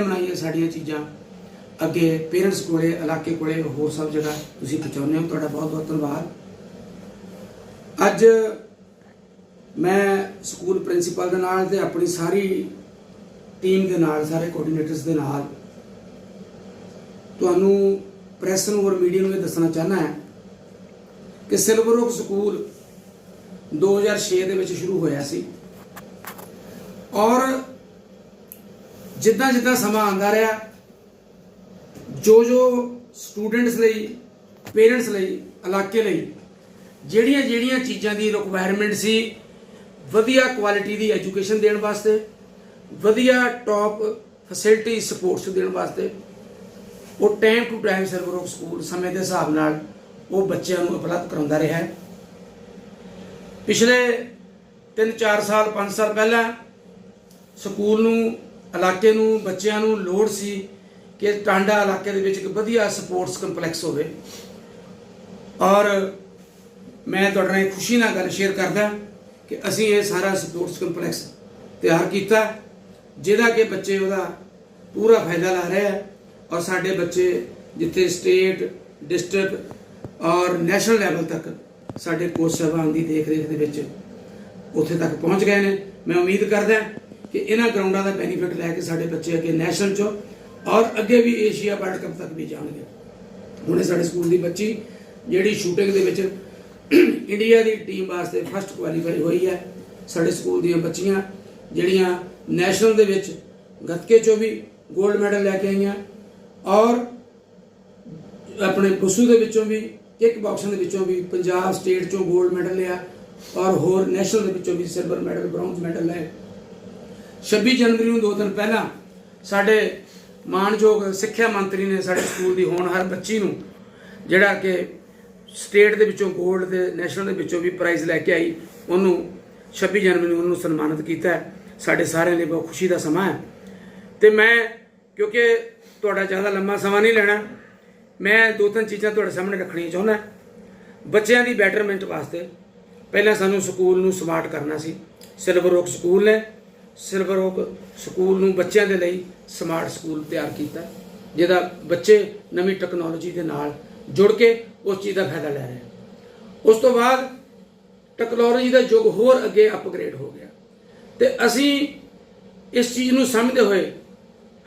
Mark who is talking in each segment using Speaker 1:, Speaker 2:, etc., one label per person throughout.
Speaker 1: ਮਾਧਿਅਮ ਨਾਲ ਸਾਡੀਆਂ ਚੀਜ਼ਾਂ। ਅੱਗੇ ਪੇਰੈਂਟਸ ਕੋਲੇ, ਇਲਾਕੇ ਕੋਲੇ, ਹੋਰ ਸਭ ਜਗ੍ਹਾ ਤੁਸੀਂ ਪਹੁੰਚਾਉਂਦੇ ਹੋ। ਤੁਹਾਡਾ ਬਹੁਤ ਬਹੁਤ ਧੰਨਵਾਦ। ਅੱਜ ਮੈਂ ਸਕੂਲ ਪ੍ਰਿੰਸੀਪਲ ਦੇ ਨਾਲ ਤੇ ਆਪਣੀ ਸਾਰੀ ਟੀਮ ਦੇ ਨਾਲ, ਸਾਰੇ ਕੋਆਰਡੀਨੇਟਰਸ ਦੇ ਨਾਲ ਤੁਹਾਨੂੰ ਪ੍ਰੈਸ ਨੂੰ ਔਰ ਮੀਡੀਆ ਨੂੰ ਇਹ ਦੱਸਣਾ ਚਾਹਨਾ ਹੈ ਕਿ ਸਿਲਵਰ ਓਕ ਸਕੂਲ 2006 ਦੇ ਵਿੱਚ ਸ਼ੁਰੂ ਹੋਇਆ ਸੀ। ਔਰ ਜਿੱਦਾਂ ਜਿੱਦਾਂ ਸਮਾਂ ਆਉਂਦਾ ਰਿਹਾ ਜੋ ਜੋ ਸਟੂਡੈਂਟਸ ਲਈ ਪੇਰੈਂਟਸ ਲਈ, ਇਲਾਕੇ ਲਈ, ਜਿਹੜੀਆਂ ਜਿਹੜੀਆਂ ਚੀਜ਼ਾਂ ਦੀ ਰਿਕੁਆਇਰਮੈਂਟ ਸੀ, ਵਧੀਆ ਕੁਆਲਿਟੀ ਦੀ ਐਜੂਕੇਸ਼ਨ ਦੇਣ ਵਾਸਤੇ, ਵਧੀਆ ਟੌਪ ਫੈਸਿਲਿਟੀ ਸਪੋਰਟਸ ਦੇਣ ਵਾਸਤੇ, ਉਹ ਟਾਈਮ ਟੂ ਟਾਈਮ ਸਰਵਰੋਕ ਸਕੂਲ ਸਮੇਂ ਦੇ ਹਿਸਾਬ ਨਾਲ ਉਹ ਬੱਚਿਆਂ ਨੂੰ ਉਪਲਬਧ ਕਰਾਉਂਦਾ ਰਿਹਾ ਹੈ। ਪਿਛਲੇ 3-4 ਸਾਲ 5 ਸਾਲ ਪਹਿਲਾਂ, ਸਕੂਲ ਨੂੰ ਇਲਾਕੇ ਨੂੰ, ਬੱਚਿਆਂ ਨੂੰ ਲੋੜ ਸੀ ਕਿ ਟਾਂਡਾ ਇਲਾਕੇ ਦੇ ਵਿੱਚ ਇੱਕ ਵਧੀਆ ਸਪੋਰਟਸ ਕੰਪਲੈਕਸ ਹੋਵੇ। ਔਰ ਮੈਂ ਤੁਹਾਡੇ ਨਾਲ ਖੁਸ਼ੀ ਨਾਲ ਗੱਲ ਸ਼ੇਅਰ ਕਰਦਾ ਕਿ ਅਸੀਂ ਇਹ ਸਾਰਾ ਸਪੋਰਟਸ ਕੰਪਲੈਕਸ ਤਿਆਰ ਕੀਤਾ ਜਿਹਦਾ ਕਿ ਬੱਚੇ ਉਹਦਾ ਪੂਰਾ ਫਾਇਦਾ ਲੈ ਰਹੇ ਆ ਔਰ ਸਾਡੇ ਬੱਚੇ ਜਿੱਥੇ ਸਟੇਟ, ਡਿਸਟ੍ਰਿਕਟ ਔਰ ਨੈਸ਼ਨਲ ਲੈਵਲ ਤੱਕ ਸਾਡੇ ਕੋਚ ਸਾਹਿਬਾਨ ਦੀ ਦੇਖ ਰੇਖ ਦੇ ਵਿੱਚ ਉੱਥੇ ਤੱਕ ਪਹੁੰਚ ਗਏ ਨੇ। ਮੈਂ ਉਮੀਦ ਕਰਦਾ ਕਿ ਇਹਨਾਂ ਗਰਾਊਂਡਾਂ ਦਾ ਬੈਨੀਫਿਟ ਲੈ ਕੇ ਸਾਡੇ ਬੱਚੇ ਅੱਗੇ ਨੈਸ਼ਨਲ ਚੋਂ ਔਰ ਅੱਗੇ ਵੀ ਏਸ਼ੀਆ ਵਰਲਡ ਕੱਪ ਤੱਕ ਵੀ ਜਾਣਗੇ। ਹੁਣੇ ਸਾਡੇ ਸਕੂਲ ਦੀ ਬੱਚੀ, ਜਿਹੜੀ ਸ਼ੂਟਿੰਗ ਦੇ ਵਿੱਚ ਇੰਡੀਆ ਦੀ ਟੀਮ ਵਾਸਤੇ ਫਸਟ ਕੁਆਲੀਫਾਈ ਹੋਈ ਹੈ, ਸਾਡੇ ਸਕੂਲ ਦੀਆਂ ਬੱਚੀਆਂ, ਜਿਹੜੀਆਂ ਨੈਸ਼ਨਲ ਦੇ ਵਿੱਚ ਗੱਤਕੇ ਚੋਂ ਵੀ 골ਡ ਮੈਡਲ ਲੈ ਕੇ ਆਈਆਂ ਔਰ ਆਪਣੇ ਪੁਸੂ ਦੇ ਵਿੱਚੋਂ ਵੀ ਕਿਕ ਬਾਕਸਿੰਗ ਦੇ ਵਿੱਚੋਂ ਵੀ ਪੰਜਾਬ ਸਟੇਟ ਚੋਂ 골ਡ ਮੈਡਲ ਲਿਆ ਔਰ ਹੋਰ ਨੈਸ਼ਨਲ ਦੇ ਵਿੱਚੋਂ ਵੀ ਸਿਲਵਰ ਮੈਡਲ ਬ੍ਰੌਂਜ਼ ਮੈਡਲ ਲਏ। 26 ਜਨਵਰੀ ਨੂੰ ਦੋ ਦਿਨ ਪਹਿਲਾਂ ਸਾਡੇ ਮਾਨਯੋਗ ਸਿੱਖਿਆ ਮੰਤਰੀ ਨੇ ਸਾਡੇ ਸਕੂਲ ਦੀ ਹੋਣਹਾਰ ਬੱਚੀ ਨੂੰ ਜਿਹੜਾ ਕਿ ਸਟੇਟ ਦੇ ਵਿੱਚੋਂ 골ਡ ਦੇ ਨੈਸ਼ਨਲ ਦੇ ਵਿੱਚੋਂ ਵੀ ਪ੍ਰਾਈਜ਼ ਲੈ ਕੇ ਆਈ। ਉਹਨੂੰ 26 ਜਨਵਰੀ ਨੂੰ ਉਹਨੂੰ ਸਨਮਾਨਿਤ ਕੀਤਾ ਸਾਡੇ ਸਾਰਿਆਂ ਲਈ ਬਹੁਤ ਖੁਸ਼ੀ ਦਾ ਸਮਾਂ ਹੈ। ਤੇ ਮੈਂ, ਕਿਉਂਕਿ ਤੁਹਾਡਾ ਜ਼ਿਆਦਾ ਲੰਮਾ ਸਮਾਂ ਨਹੀਂ ਲੈਣਾ, ਮੈਂ ਦੋ ਤਿੰਨ ਚੀਜ਼ਾਂ ਤੁਹਾਡੇ ਸਾਹਮਣੇ ਰੱਖਣੀਆਂ ਚਾਹੁੰਦਾ ਬੱਚਿਆਂ ਦੀ ਬੈਟਰਮੈਂਟ ਵਾਸਤੇ ਪਹਿਲਾਂ ਸਾਨੂੰ ਸਕੂਲ ਨੂੰ ਸਮਾਰਟ ਕਰਨਾ ਸੀ। ਸਿਲਵਰ ਓਕ ਸਕੂਲ ਨੇ ਸਿਲਵਰ ਓਕ ਸਕੂਲ ਨੂੰ ਬੱਚਿਆਂ ਦੇ ਲਈ ਸਮਾਰਟ ਸਕੂਲ ਤਿਆਰ ਕੀਤਾ। ਜਿਹਦਾ ਬੱਚੇ ਨਵੀਂ ਟੈਕਨੋਲੋਜੀ ਦੇ ਨਾਲ ਜੁੜ ਕੇ ਉਸ ਚੀਜ਼ ਦਾ ਫਾਇਦਾ ਲੈ ਰਹੇ ਉਸ ਤੋਂ ਬਾਅਦ ਟੈਕਨੋਲੋਜੀ ਦਾ ਯੁੱਗ ਹੋਰ ਅੱਗੇ ਅਪਗ੍ਰੇਡ ਹੋ ਗਿਆ। ਤੇ ਅਸੀਂ ਇਸ ਚੀਜ਼ ਨੂੰ ਸਮਝਦੇ ਹੋਏ,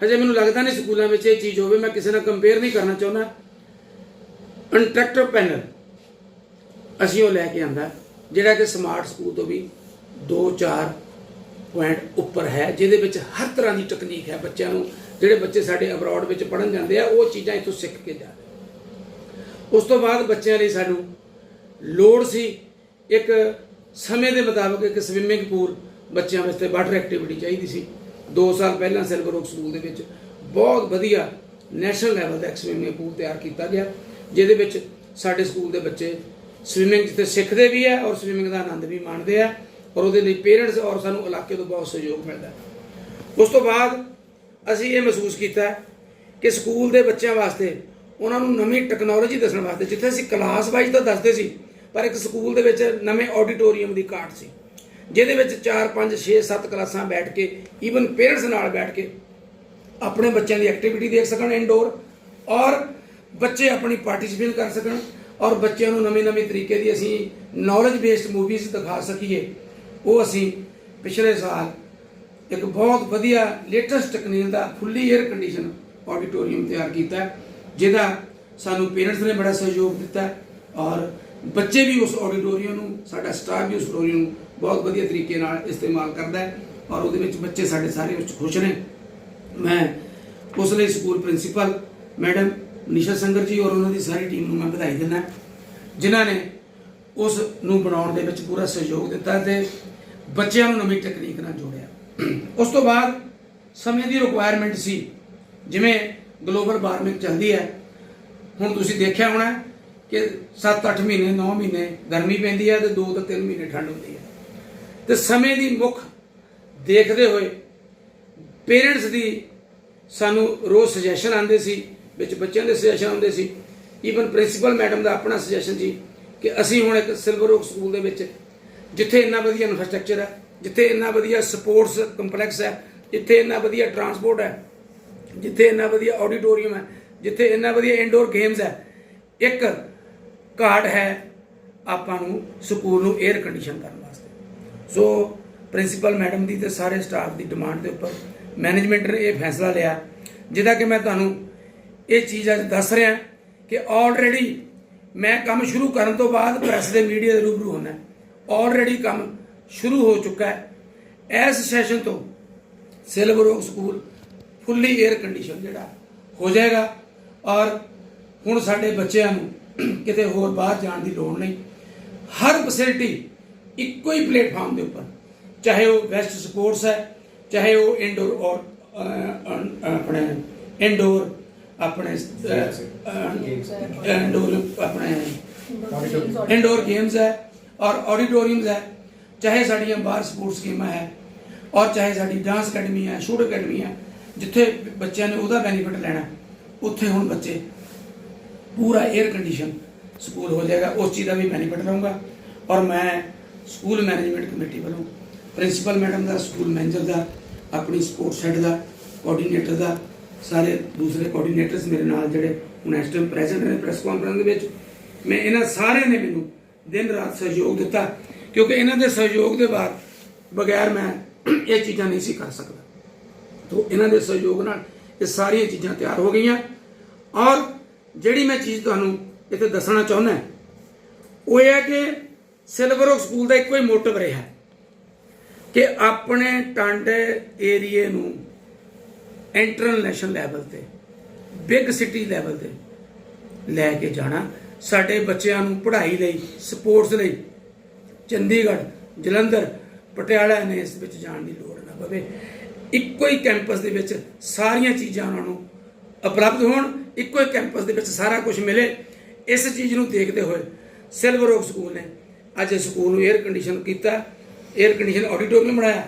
Speaker 1: ਹਜੇ ਮੈਨੂੰ ਲੱਗਦਾ ਨਹੀਂ ਸਕੂਲਾਂ ਵਿੱਚ ਇਹ ਚੀਜ਼ ਹੋਵੇ, ਮੈਂ ਕਿਸੇ ਨਾਲ ਕੰਪੇਅਰ ਨਹੀਂ ਕਰਨਾ ਚਾਹੁੰਦਾ। ਇੰਟਰੈਕਟਿਵ ਪੈਨਲ ਅਸੀਂ ਉਹ ਲੈ ਕੇ ਆਂਦਾ, ਜਿਹੜਾ ਕਿ ਸਮਾਰਟ ਸਕੂਲ ਤੋਂ ਵੀ 2-4 ਪੁਆਇੰਟ ਉੱਪਰ ਹੈ, ਜਿਹਦੇ ਵਿੱਚ ਹਰ ਤਰ੍ਹਾਂ ਦੀ ਟੈਕਨੀਕ ਹੈ ਬੱਚਿਆਂ ਨੂੰ, ਜਿਹੜੇ ਬੱਚੇ ਸਾਡੇ ਅਬਰਾਡ ਵਿੱਚ ਪੜਨ ਜਾਂਦੇ ਆ, ਉਹ ਚੀਜ਼ਾਂ ਇੱਥੋਂ ਸਿੱਖ ਕੇ ਜਾ ਰਹੇ ਉਸ ਤੋਂ ਬਾਅਦ ਬੱਚਿਆਂ ਲਈ ਸਾਨੂੰ ਲੋੜ ਸੀ ਇੱਕ ਸਮੇਂ ਦੇ ਮੁਤਾਬਕ ਇੱਕ ਸਵਿਮਿੰਗ ਪੂਲ ਬੱਚਿਆਂ ਵਾਸਤੇ ਵਾਟਰ ਐਕਟੀਵਿਟੀ ਚਾਹੀਦੀ ਸੀ। 2 ਸਾਲ ਪਹਿਲਾਂ ਸਿਲਵਰ ਓਕ ਸਕੂਲ ਦੇ ਵਿੱਚ ਬਹੁਤ ਵਧੀਆ ਨੈਸ਼ਨਲ ਲੈਵਲ ਦਾ ਇੱਕ ਸਵਿਮਿੰਗ ਪੂਲ ਤਿਆਰ ਕੀਤਾ ਗਿਆ, ਜਿਹਦੇ ਵਿੱਚ ਸਾਡੇ ਸਕੂਲ ਦੇ ਬੱਚੇ ਸਵਿਮਿੰਗ ਜਿੱਥੇ ਸਿੱਖਦੇ ਵੀ ਆ ਔਰ ਸਵਿਮਿੰਗ ਦਾ ਆਨੰਦ ਵੀ ਮਾਣਦੇ ਆ। ਔਰ ਉਹਦੇ ਲਈ ਪੇਰੈਂਟਸ ਔਰ ਸਾਨੂੰ ਇਲਾਕੇ ਤੋਂ ਬਹੁਤ ਸਹਿਯੋਗ ਮਿਲਦਾ ਉਸ ਤੋਂ ਬਾਅਦ ਅਸੀਂ ਇਹ ਮਹਿਸੂਸ ਕੀਤਾ ਕਿ ਸਕੂਲ ਦੇ ਬੱਚਿਆਂ ਵਾਸਤੇ, ਉਹਨਾਂ ਨੂੰ ਨਵੀਂ ਟੈਕਨੋਲੋਜੀ ਦੱਸਣ ਵਾਸਤੇ, ਜਿੱਥੇ ਅਸੀਂ ਕਲਾਸ ਵਾਈਜ਼ ਤਾਂ ਦੱਸਦੇ ਸੀ, ਪਰ ਇੱਕ ਸਕੂਲ ਦੇ ਵਿੱਚ ਨਵੇਂ ਆਡੀਟੋਰੀਅਮ ਦੀ ਘਾਟ ਸੀ, ਜਿਹਦੇ ਵਿੱਚ 4 5 6 7 ਕਲਾਸਾਂ ਬੈਠ ਕੇ ਈਵਨ ਪੇਰੈਂਟਸ ਨਾਲ ਬੈਠ ਕੇ ਆਪਣੇ ਬੱਚਿਆਂ ਦੀ ਐਕਟੀਵਿਟੀ ਦੇਖ ਸਕਣ ਇਨਡੋਰ ਔਰ ਬੱਚੇ ਆਪਣੀ ਪਾਰਟਿਸਿਪੇਟ ਕਰ ਸਕਣ ਔਰ ਬੱਚਿਆਂ ਨੂੰ ਨਵੇਂ ਨਵੇਂ ਤਰੀਕੇ ਦੀ ਅਸੀਂ ਨੌਲੇਜ ਬੇਸਡ ਮੂਵੀਜ਼ ਦਿਖਾ ਸਕੀਏ। ਉਹ ਅਸੀਂ ਪਿਛਲੇ ਸਾਲ ਇੱਕ ਬਹੁਤ ਵਧੀਆ ਲੇਟੈਸਟ ਟੈਕਨੀਕ ਦਾ ਫੁੱਲੀ 에ਅਰ ਕੰਡੀਸ਼ਨ ਆਡੀਟੋਰੀਅਮ ਤਿਆਰ ਕੀਤਾ ਜਿਹਦਾ ਸਾਨੂੰ ਪੇਰੈਂਟਸ ਨੇ ਬੜਾ ਸਹਿਯੋਗ ਦਿੱਤਾ ਔਰ ਬੱਚੇ ਵੀ ਉਸ ਆਡੀਟੋਰੀਅਮ ਨੂੰ, ਸਾਡਾ ਸਟਾਫ ਵੀ ਉਸ ਆਡੀਟੋਰੀਅਮ ਨੂੰ ਬਹੁਤ ਵਧੀਆ ਤਰੀਕੇ ਨਾਲ ਇਸਤੇਮਾਲ ਕਰਦਾ ਹੈ ਔਰ ਉਹਦੇ ਵਿੱਚ ਬੱਚੇ ਸਾਡੇ ਸਾਰੇ ਵਿੱਚ ਖੁਸ਼ ਨੇ। ਮੈਂ ਉਸ ਲਈ school principal madam Nisha Sangar ji ਔਰ ਉਹਨਾਂ ਦੀ ਸਾਰੀ ਟੀਮ ਨੂੰ ਮੈਂ ਵਧਾਈ ਦਿੰਦਾ ਜਿਨ੍ਹਾਂ ਨੇ ਉਸ ਨੂੰ ਬਣਾਉਣ ਦੇ ਵਿੱਚ ਪੂਰਾ ਸਹਿਯੋਗ ਦਿੱਤਾ ਤੇ ਬੱਚਿਆਂ ਨੂੰ ਨਵੀਂ ਤਕਨੀਕ ਨਾਲ ਜੋੜਿਆ। ਉਸ ਤੋਂ ਬਾਅਦ ਸਮੇਂ ਦੀ ਰਿਕੁਆਇਰਮੈਂਟ ਸੀ, ਜਿਵੇਂ ਗਲੋਬਲ ਵਾਰਮਿੰਗ ਚੱਲਦੀ ਹੈ। ਹੁਣ ਤੁਸੀਂ ਦੇਖਿਆ ਹੋਣਾ ਕਿ 7-8 ਮਹੀਨੇ 9 ਮਹੀਨੇ ਗਰਮੀ ਪੈਂਦੀ ਹੈ ਤੇ 2 ਤੋਂ 3 ਮਹੀਨੇ ਠੰਡ ਹੁੰਦੀ ਹੈ। ਤੇ ਸਮੇਂ ਦੀ ਮੁੱਖ ਦੇਖਦੇ ਹੋਏ ਪੇਰੈਂਟਸ ਦੀ ਸਾਨੂੰ ਰੋਜ਼ ਸੁਜੈਸ਼ਨ ਆਉਂਦੇ ਸੀ, ਵਿੱਚ ਬੱਚਿਆਂ ਦੇ ਸੁਜੈਸ਼ਨ ਆਉਂਦੇ ਸੀ। ਈਵਨ ਪ੍ਰਿੰਸੀਪਲ ਮੈਡਮ ਦਾ ਆਪਣਾ ਸੁਜੈਸ਼ਨ ਸੀ ਕਿ ਅਸੀਂ ਹੁਣ ਇੱਕ ਸਿਲਵਰ ਓਕ ਸਕੂਲ ਦੇ ਵਿੱਚ ਜਿੱਥੇ ਇੰਨਾ ਵਧੀਆ ਇਨਫਰਾਸਟ੍ਰਕਚਰ ਹੈ, ਜਿੱਥੇ ਇੰਨਾ ਵਧੀਆ ਸਪੋਰਟਸ ਕੰਪਲੈਕਸ ਹੈ, ਜਿੱਥੇ ਇੰਨਾ ਵਧੀਆ ਟਰਾਂਸਪੋਰਟ ਹੈ, ਜਿੱਥੇ ਇੰਨਾ ਵਧੀਆ ਆਡੀਟੋਰੀਅਮ ਹੈ, ਜਿੱਥੇ ਇੰਨਾ ਵਧੀਆ ਇਨਡੋਰ ਗੇਮਸ ਹੈ, ਇੱਕ ਘਾਟ ਹੈ ਆਪਾਂ ਨੂੰ ਸਕੂਲ ਨੂੰ 에ਅਰ ਕੰਡੀਸ਼ਨ ਕਰਨ ਵਾਸਤੇ। ਸੋ ਪ੍ਰਿੰਸੀਪਲ ਮੈਡਮ ਦੀ ਤੇ ਸਾਰੇ ਸਟਾਫ ਦੀ ਡਿਮਾਂਡ ਦੇ ਉੱਪਰ ਮੈਨੇਜਮੈਂਟ ਨੇ ਇਹ ਫੈਸਲਾ ਲਿਆ, ਜਿਹਦਾ ਕਿ ਮੈਂ ਤੁਹਾਨੂੰ ਇਹ ਚੀਜ਼ ਅੱਜ ਦੱਸ ਰਿਹਾ ਕਿ ਆਲਰੇਡੀ ਮੈਂ ਕੰਮ ਸ਼ੁਰੂ ਕਰਨ ਤੋਂ ਬਾਅਦ ਪ੍ਰੈਸ ਦੇ ਮੀਡੀਆ ਦੇ ਰੂਬਰੂ ਹੋਣਾ ਆਲਰੇਡੀ ਕੰਮ ਸ਼ੁਰੂ ਹੋ ਚੁੱਕਾ ਹੈ। ਇਸ ਸੈਸ਼ਨ ਤੋਂ silver school fully air condition ਜਿਹੜਾ ਹੋ ਜਾਏਗਾ ਔਰ ਹੁਣ ਸਾਡੇ ਬੱਚਿਆਂ ਨੂੰ ਕਿਤੇ ਹੋਰ ਬਾਹਰ ਜਾਣ ਦੀ ਲੋੜ ਨਹੀਂ। ਹਰ ਫੈਸਿਲਿਟੀ ਇੱਕੋ ਹੀ ਪਲੇਟਫਾਰਮ ਦੇ ਉੱਪਰ ਚਾਹੇ ਉਹ ਵੈਸਟ ਸਪੋਰਟਸ ਹੈ ਚਾਹੇ ਉਹ ਇਨਡੋਰ ਔਰ ਆਪਣੇ ਇਨਡੋਰ ਆਪਣੇ ਇਨਡੋਰ ਆਪਣੇ ਇਨਡੋਰ ਗੇਮਸ ਹੈ। ਔਰ ਆਡੀਟੋਰੀਅਮਸ ਹੈ, ਚਾਹੇ ਸਾਡੀਆਂ ਬਾਹਰ ਸਪੋਰਟਸ ਗੇਮਾਂ ਹੈ ਔਰ ਚਾਹੇ ਸਾਡੀ ਡਾਂਸ ਅਕੈਡਮੀ ਹੈ ਸ਼ੂਟ ਅਕੈਡਮੀ ਹੈ, ਜਿੱਥੇ ਬੱਚਿਆਂ ਨੇ ਉਹਦਾ ਬੈਨੀਫਿਟ ਲੈਣਾ, ਉੱਥੇ ਹੁਣ ਬੱਚੇ ਪੂਰਾ 에ਅਰ ਕੰਡੀਸ਼ਨ ਸਕੂਲ ਹੋ ਜਾਏਗਾ, ਉਸ ਚੀਜ਼ ਦਾ ਵੀ ਬੈਨੀਫਿਟ ਲਵਾਂਗਾ ਔਰ ਮੈਂ ਸਕੂਲ ਮੈਨੇਜਮੈਂਟ ਕਮੇਟੀ ਵੱਲੋਂ ਪ੍ਰਿੰਸੀਪਲ ਮੈਡਮ ਦਾ ਸਕੂਲ ਮੈਨੇਜਰ ਦਾ, ਆਪਣੀ ਸਪੋਰਟਸ ਹੈਡ ਦਾ ਕੋਆਰਡੀਨੇਟਰ ਦਾ, ਸਾਰੇ ਦੂਸਰੇ ਕੋਆਰਡੀਨੇਟਰਸ ਮੇਰੇ ਨਾਲ ਜਿਹੜੇ ਹੁਣ ਇਸ ਟਾਈਮ ਪ੍ਰੈਜ਼ੈਂਟ ਨੇ ਪ੍ਰੈਸ ਕਾਨਫਰੰਸ ਦੇ ਵਿੱਚ, ਮੈਂ ਇਹਨਾਂ ਸਾਰਿਆਂ ਨੇ ਮੈਨੂੰ ਦਿਨ ਰਾਤ ਸਹਿਯੋਗ ਦਿੱਤਾ। ਕਿਉਂਕਿ ਇਹਨਾਂ ਦੇ ਸਹਿਯੋਗ ਦੇ ਬਾਅਦ ਬਗੈਰ ਮੈਂ ਇਹ ਚੀਜ਼ਾਂ ਨਹੀਂ ਸੀ ਕਰ ਸਕਦਾ। ਤੋ ਇਹਨਾਂ ਦੇ ਸਹਿਯੋਗ ਨਾਲ ਇਹ ਸਾਰੀਆਂ ਚੀਜ਼ਾਂ ਤਿਆਰ ਹੋ ਗਈਆਂ। ਔਰ ਜਿਹੜੀ ਮੈਂ ਚੀਜ਼ ਤੁਹਾਨੂੰ ਇੱਥੇ ਦੱਸਣਾ ਚਾਹੁੰਦਾ ਉਹ ਇਹ ਹੈ ਕਿ ਸਿਲਵਰ ਓਕ ਸਕੂਲ ਦਾ ਇੱਕੋ ਹੀ ਮੋਟਿਵ ਰਿਹਾ ਕਿ ਆਪਣੇ ਟਾਂਡੇ ਏਰੀਏ ਨੂੰ ਇੰਟਰਨੈਸ਼ਨਲ ਲੈਵਲ ਤੇ ਬਿਗ ਸਿਟੀ ਲੈਵਲ ਤੇ ਲੈ ਕੇ ਜਾਣਾ। ਸਾਡੇ ਬੱਚਿਆਂ ਨੂੰ ਪੜ੍ਹਾਈ ਲਈ, ਸਪੋਰਟਸ ਲਈ ਚੰਡੀਗੜ੍ਹ, ਜਲੰਧਰ, ਪਟਿਆਲਾ ਨੇ ਇਸ ਵਿੱਚ ਜਾਣ ਦੀ ਲੋੜ ਨਾ ਪਵੇ। ਇੱਕੋ ਹੀ ਕੈਂਪਸ ਦੇ ਵਿੱਚ ਸਾਰੀਆਂ ਚੀਜ਼ਾਂ ਉਹਨਾਂ ਨੂੰ ਉਪਲਬਧ ਹੋਣ, ਇੱਕੋ ਹੀ ਕੈਂਪਸ ਦੇ ਵਿੱਚ ਸਾਰਾ ਕੁਝ ਮਿਲੇ। ਇਸ ਚੀਜ਼ ਨੂੰ ਦੇਖਦੇ ਹੋਏ ਸਿਲਵਰ ਓਕ ਸਕੂਲ ਨੇ ਅੱਜ ਸਕੂਲ ਨੂੰ 에ਅਰ ਕੰਡੀਸ਼ਨ ਕੀਤਾ 에ਅਰ ਕੰਡੀਸ਼ਨ ਆਡੀਟੋਰੀਅਮ ਬਣਾਇਆ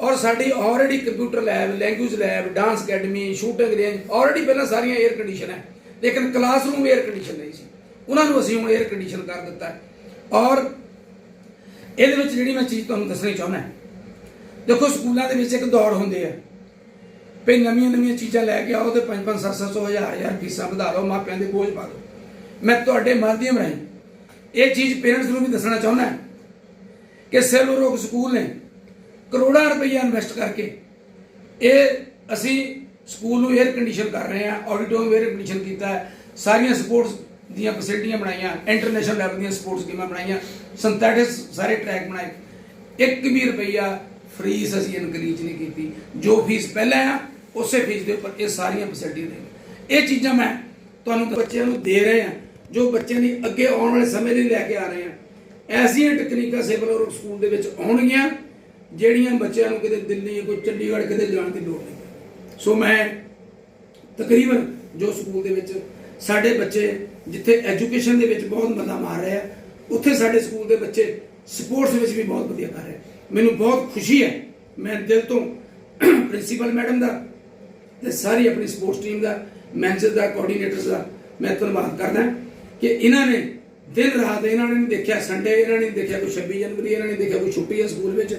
Speaker 1: ਔਰ ਸਾਡੀ already computer lab language lab dance academy shooting range already ਪਹਿਲਾਂ ਸਾਰੀਆਂ 에ਅਰ ਕੰਡੀਸ਼ਨ ਹੈ। ਲੇਕਿਨ ਕਲਾਸਰੂਮ 에ਅਰ ਕੰਡੀਸ਼ਨ ਨਹੀਂ ਸੀ। ਉਹਨਾਂ ਨੂੰ ਅਸੀਂ ਹੁਣ 에ਅਰ ਕੰਡੀਸ਼ਨ ਕਰ ਦਿੱਤਾ ਔਰ ਇਹਦੇ ਵਿੱਚ ਜਿਹੜੀ ਮੈਂ ਚੀਜ਼ ਤੁਹਾਨੂੰ ਦੱਸਣੀ ਚਾਹੁੰਦਾ ਦੇਖੋ ਸਕੂਲਾਂ ਦੇ ਵਿੱਚ ਇੱਕ ਦੌੜ ਹੁੰਦੀ ਹੈ। ਪਈ ਨਵੀਆਂ ਨਵੀਆਂ ਚੀਜ਼ਾਂ ਲੈ ਕੇ ਆਓ ਤੇ 5 5 7 700 1000 1000 ਫੀਸਾਂ ਵਧਾ ਲਓ, ਮਾਪਿਆਂ ਦੇ ਬੋਝ ਪਾ ਦਿਓ। ਮੈਂ ਤੁਹਾਡੇ ਮਾਧਿਅਮ ਰਾਹੀਂ ਇਹ ਚੀਜ਼ ਪੇਰੈਂਟਸ ਨੂੰ ਵੀ ਦੱਸਣਾ ਚਾਹੁੰਦਾ ਕਿ ਸੇਲੋ ਰੋਗ ਸਕੂਲ ਨੇ ਕਰੋੜਾਂ ਰੁਪਈਆ ਇਨਵੈਸਟ ਕਰਕੇ ਇਹ ਅਸੀਂ ਸਕੂਲ ਨੂੰ 에ਅਰ ਕੰਡੀਸ਼ਨ ਕਰ ਰਹੇ ਹਾਂ ਆਡੀਟੋਰੀਅਮ 에ਅਰ ਕੰਡੀਸ਼ਨ ਕੀਤਾ ਹੈ, ਸਾਰੀਆਂ ਸਪੋਰਟਸ ਦੀਆਂ ਫੈਸਿਲਿਟੀਆਂ ਬਣਾਈਆਂ ਇੰਟਰਨੈਸ਼ਨਲ ਲੈਵਲ ਦੀਆਂ ਸਪੋਰਟਸ ਗੇਮਾਂ ਬਣਾਈਆਂ। ਸਿੰਥੈਟਿਕਸ ਸਾਰੇ ਟਰੈਕ ਬਣਾਏ। ਇੱਕ ਵੀ ਰੁਪਈਆ ਫੀਸ ਅਸੀਂ ਇਨਕਰੀਜ਼ ਨਹੀਂ ਕੀਤੀ। ਜੋ ਫੀਸ ਪਹਿਲਾਂ ਆ, ਉਸੇ ਫੀਸ ਦੇ ਉੱਪਰ ਇਹ ਸਾਰੀਆਂ ਫੈਸਿਲਿਟੀਆਂ ਨੇ। ਇਹ ਚੀਜ਼ਾਂ ਮੈਂ ਤੁਹਾਨੂੰ ਬੱਚਿਆਂ ਨੂੰ ਦੇ ਰਹੇ ਹਾਂ। ਜੋ ਬੱਚਿਆਂ ਦੀ ਅੱਗੇ ਆਉਣ ਵਾਲੇ ਸਮੇਂ ਲਈ ਲੈ ਕੇ ਆ ਰਹੇ ਹਾਂ। ਐਸੀਆਂ ਟੈਕਨੀਕਾਂ ਸਿਵਲ ਔਰ ਸਕੂਲ ਦੇ ਵਿੱਚ ਆਉਣਗੀਆਂ, ਜਿਹੜੀਆਂ ਬੱਚਿਆਂ ਨੂੰ ਕਿਤੇ ਦਿੱਲੀ, ਕੋਈ ਚੰਡੀਗੜ੍ਹ ਕਿਤੇ ਜਾਣ ਦੀ ਲੋੜ ਨਹੀਂ। ਸੋ ਮੈਂ ਤਕਰੀਬਨ ਜੋ ਸਕੂਲ ਦੇ ਵਿੱਚ ਸਾਡੇ ਬੱਚੇ ਜਿੱਥੇ ਐਜੂਕੇਸ਼ਨ ਦੇ ਵਿੱਚ ਬਹੁਤ ਮਜ਼ਾ ਮਾਰ ਰਿਹਾ ਉੱਥੇ ਸਾਡੇ ਸਕੂਲ ਦੇ ਬੱਚੇ ਸਪੋਰਟਸ ਵਿੱਚ ਵੀ ਬਹੁਤ ਵਧੀਆ ਕਰ ਰਹੇ ਮੈਨੂੰ ਬਹੁਤ ਖੁਸ਼ੀ ਹੈ, ਮੈਂ ਦਿਲ ਤੋਂ ਪ੍ਰਿੰਸੀਪਲ ਮੈਡਮ ਦਾ ਤੇ ਸਾਰੀ ਆਪਣੀ ਸਪੋਰਟਸ ਟੀਮ ਦਾ, ਮੈਨੇਜਰ ਦਾ ਕੋਆਰਡੀਨੇਟਰਸ ਦਾ ਮੈਂ ਧੰਨਵਾਦ ਕਰਦਾ ਕਿ ਇਹਨਾਂ ਨੇ ਦਿਨ ਰਾਤ ਇਹਨਾਂ ਨੇ ਨਹੀਂ ਦੇਖਿਆ ਸੰਡੇ ਇਹਨਾਂ ਨੇ ਦੇਖਿਆ ਕੋਈ 26 ਜਨਵਰੀ ਇਹਨਾਂ ਨੇ ਦੇਖਿਆ ਕੋਈ ਛੁੱਟੀ ਹੈ ਸਕੂਲ ਵਿੱਚ।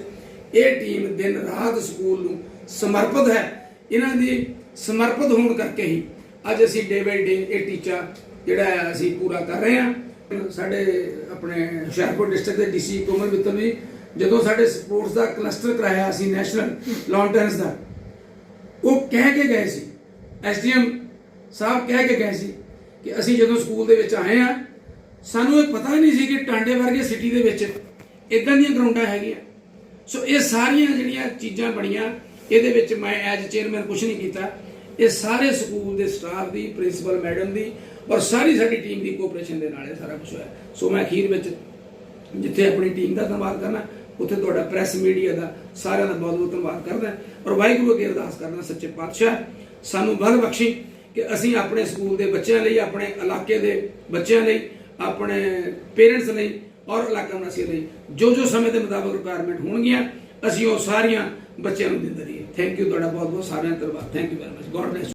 Speaker 1: ਇਹ ਟੀਮ ਦਿਨ ਰਾਤ ਸਕੂਲ ਨੂੰ ਸਮਰਪਿਤ ਹੈ। ਇਹਨਾਂ ਦੀ ਸਮਰਪਿਤ ਹੋਣ ਕਰਕੇ ਹੀ ਅੱਜ ਅਸੀਂ ਡੇ ਬਾਈ ਡੇ ਇਹ ਟੀਚਾ ਜਿਹੜਾ ਅਸੀਂ ਪੂਰਾ ਕਰ ਰਹੇ ਹਾਂ। ਸਾਡੇ ਆਪਣੇ ਹੁਸ਼ਿਆਰਪੁਰ ਡਿਸਟ੍ਰਿਕਟ ਦੇ ਡੀਸੀ ਕੋਮਲ ਮਿੱਤਲ ਜੀ ਜਦੋਂ ਸਾਡੇ ਸਪੋਰਟਸ ਦਾ ਕਲਸਟਰ ਕਰਾਇਆ ਅਸੀਂ ਨੈਸ਼ਨਲ ਲੌਂਗ ਟੈਨਿਸ ਦਾ, ਉਹ ਕਹਿ ਕੇ ਗਏ ਸੀ ਐਸਡੀਐਮ ਸਾਹਿਬ ਕਹਿ ਕੇ ਗਏ ਸੀ ਕਿ ਅਸੀਂ ਜਦੋਂ ਸਕੂਲ ਦੇ ਵਿੱਚ ਆਏ ਆ ਸਾਨੂੰ ਇਹ ਪਤਾ ਹੀ ਨਹੀਂ ਸੀ ਕਿ ਟਾਂਡੇ ਵਰਗੇ ਸਿਟੀ ਦੇ ਵਿੱਚ ਇਦਾਂ ਦੀਆਂ ਗਰਾਊਂਡਾਂ ਹੈਗੀਆਂ। ਸੋ ਇਹ ਸਾਰੀਆਂ ਜਿਹੜੀਆਂ ਚੀਜ਼ਾਂ ਬਣੀਆਂ, ਇਹਦੇ ਵਿੱਚ ਮੈਂ ਐਜ਼ ਚੇਅਰਮੈਨ ਕੁਝ ਨਹੀਂ ਕੀਤਾ। ਇਹ ਸਾਰੇ ਸਕੂਲ ਦੇ ਸਟਾਫ ਦੀ ਪ੍ਰਿੰਸੀਪਲ ਮੈਡਮ ਦੀ ਔਰ ਸਾਰੀ ਸਾਡੀ ਟੀਮ ਦੀ ਕੋਆਪਰੇਸ਼ਨ ਦੇ ਨਾਲ ਇਹ ਸਾਰਾ ਕੁਝ ਹੋਇਆ। ਸੋ ਮੈਂ ਅਖੀਰ ਵਿੱਚ ਜਿੱਥੇ ਆਪਣੀ ਟੀਮ ਦਾ ਧੰਨਵਾਦ ਕਰਨਾ, ਉੱਥੇ ਤੁਹਾਡਾ ਪ੍ਰੈਸ ਮੀਡੀਆ ਦਾ ਸਾਰਿਆਂ ਦਾ ਬਹੁਤ ਬਹੁਤ ਧੰਨਵਾਦ ਕਰਦਾ ਔਰ ਵਾਹਿਗੁਰੂ ਅੱਗੇ ਅਰਦਾਸ ਕਰਦਾ ਸੱਚੇ ਪਾਤਸ਼ਾਹ, ਸਾਨੂੰ ਬਲ ਬਖਸ਼ੀ ਕਿ ਅਸੀਂ ਆਪਣੇ ਸਕੂਲ ਦੇ ਬੱਚਿਆਂ ਲਈ, ਆਪਣੇ ਇਲਾਕੇ ਦੇ ਬੱਚਿਆਂ ਲਈ, ਆਪਣੇ ਪੇਰੈਂਟਸ ਲਈ ਔਰ ਇਲਾਕਾ ਨਿਵਾਸੀਆਂ ਲਈ ਜੋ ਜੋ ਸਮੇਂ ਦੇ ਮੁਤਾਬਕ ਰਿਕੁਆਇਰਮੈਂਟ ਹੋਣਗੀਆਂ, ਅਸੀਂ ਉਹ ਸਾਰੀਆਂ ਬੱਚਿਆਂ ਨੂੰ ਦਿੰਦੇ ਰਹੀਏ। ਥੈਂਕ ਯੂ ਤੁਹਾਡਾ ਬਹੁਤ ਬਹੁਤ ਸਾਰਿਆਂ ਦਾ ਧੰਨਵਾਦ। Thank you very much God bless